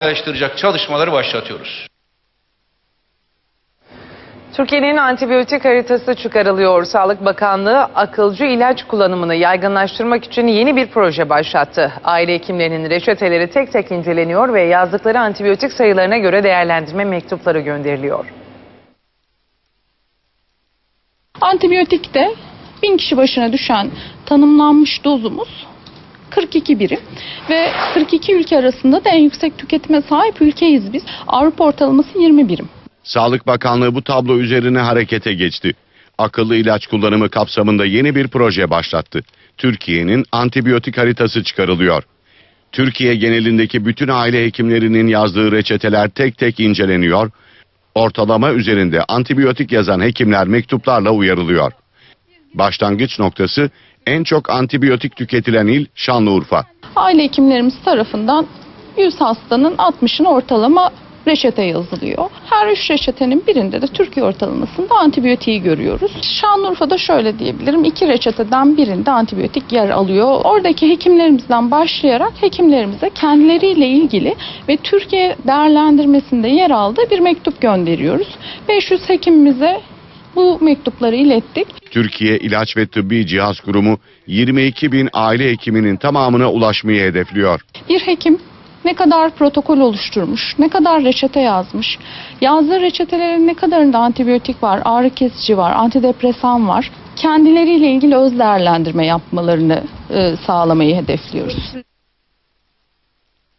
kolaylaştıracak çalışmaları başlatıyoruz. Türkiye'nin antibiyotik haritası çıkarılıyor. Sağlık Bakanlığı akılcı ilaç kullanımını yaygınlaştırmak için yeni bir proje başlattı. Aile hekimlerinin reçeteleri tek tek inceleniyor ve yazdıkları antibiyotik sayılarına göre değerlendirme mektupları gönderiliyor. Antibiyotikte 1000 kişi başına düşen tanımlanmış dozumuz 42 birim ve 42 ülke arasında da en yüksek tüketime sahip ülkeyiz biz. Avrupa ortalaması 20 birim. Sağlık Bakanlığı bu tablo üzerine harekete geçti. Akıllı ilaç kullanımı kapsamında yeni bir proje başlattı. Türkiye'nin antibiyotik haritası çıkarılıyor. Türkiye genelindeki bütün aile hekimlerinin yazdığı reçeteler tek tek inceleniyor. Ortalama üzerinde antibiyotik yazan hekimler mektuplarla uyarılıyor. Başlangıç noktası en çok antibiyotik tüketilen il Şanlıurfa. Aile hekimlerimiz tarafından 100 hastanın 60'ına ortalama reçete yazılıyor. Her üç reçetenin birinde de Türkiye ortalamasında antibiyotiği görüyoruz. Şanlıurfa'da şöyle diyebilirim. iki reçeteden birinde antibiyotik yer alıyor. Oradaki hekimlerimizden başlayarak hekimlerimize kendileriyle ilgili ve Türkiye değerlendirmesinde yer aldığı bir mektup gönderiyoruz. 500 hekimimize bu mektupları ilettik. Türkiye İlaç ve Tıbbi Cihaz Kurumu 22 bin aile hekiminin tamamına ulaşmayı hedefliyor. Bir hekim ne kadar protokol oluşturmuş, ne kadar reçete yazmış, yazdığı reçetelerin ne kadarında antibiyotik var, ağrı kesici var, antidepresan var, kendileriyle ilgili öz değerlendirme yapmalarını e, sağlamayı hedefliyoruz.